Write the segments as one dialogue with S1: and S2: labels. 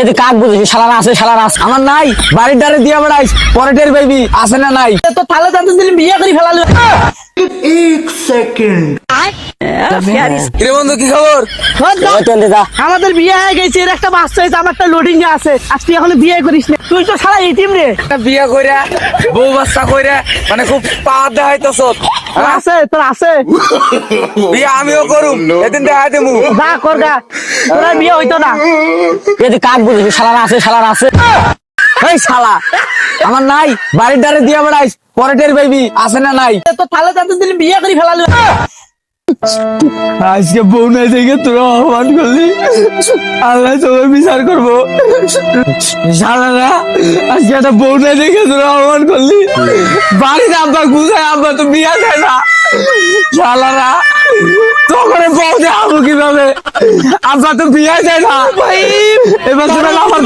S1: এতে কাক বুঝেছি শালার আছে শালার আছে। আমার নাই বাড়ির দ্বারে দিয়ে বেড়াইস পরেটের বেবি আছে না নাই?
S2: তো তাহলে তো দিন বিয়ে করে ফেলালো।
S1: কিরে বন্ধু কি খবর? ওই তো এনে যা।
S2: আমাদের বিয়ে হয়ে গেছে এর একটা বাচ্চা হয়েছে আমার একটা লোডিং এ আছে। আজ তুই এখনও বিয়ে করিস না। তুই তো সারা এটিম রে।
S3: বিয়ে কইরা বউ বাচ্চা কইরা মানে খুব পাওয়ার দেখাইতেছ।
S2: আছে তোর আছে।
S3: বিয়ে আমিও করুম এদিন দেখাই দেবো
S2: যা কর গা। তোর বিয়ে হইতো না।
S1: কাক শালার আছে শালার আছে। এই শালা আমার নাই বাড়ির দ্বারে দিয়ে বেড়াইস পরেটের বেবি আছে না নাই?
S2: তো তাহলে তো দিন বিয়ে করে ফেলালো।
S1: আজকে বউ নাই দেখে তোরা অপমান করলি। আল্লাহ তোকে বিচার করব। আজকে একটা বউ নাই দেখে তোরা অপমান করলি। বাড়িতে আব্বা গুছায় আব্বা তো বিয়া দেয় না। শালারা তখন বউ দেখাবো কীভাবে? আব্বা তো বিয়া দেয় না। এবার তোরা আমার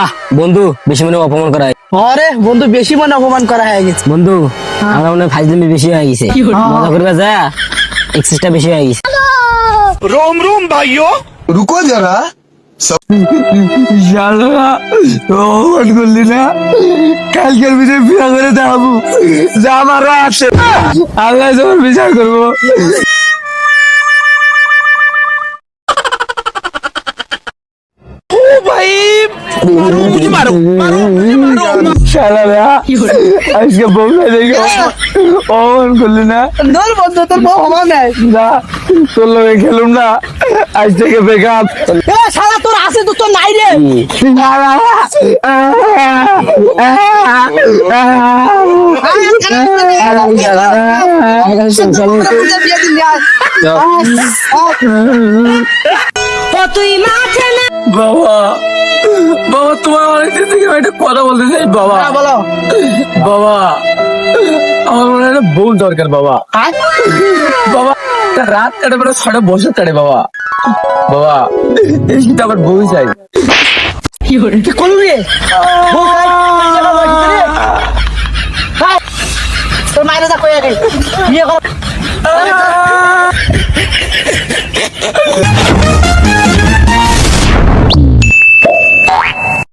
S1: আহ বন্ধু বেশি মনে অপমান করা
S2: আরে বন্ধু বেশি মনে অপমান করা হয়ে গেছে।
S1: বন্ধু আমরা মনে ফাইজলামি বেশি হয়ে গেছে। মজা করবে যা এক্সেসটা বেশি হয়ে গেছে। রোম রোম ভাইও রুকো যারা। আছে আল্লাহ বিচার করব। আজকে বউকে দেখে অপমান করলি না
S2: তোর
S1: না খেলুম না আজ থেকে বেকআপ
S2: এ তোর আছে তো তোর নাই রে
S1: বাবা বাবা। তোমার অনেকদিন থেকে আমি একটা কথা বলতে চাই বাবা।
S2: বলো।
S1: বাবা আমার মনে হয় একটা বউ দরকার বাবা। বাবা একটা রাত কাটে বেড়ে ছটা বছর কাটে বাবা। বাবা এই শীতে আমার বউ চাই
S2: কোন রে? বউ নাই, তোর মায়ের যা কইয়া রে বিয়ে কর।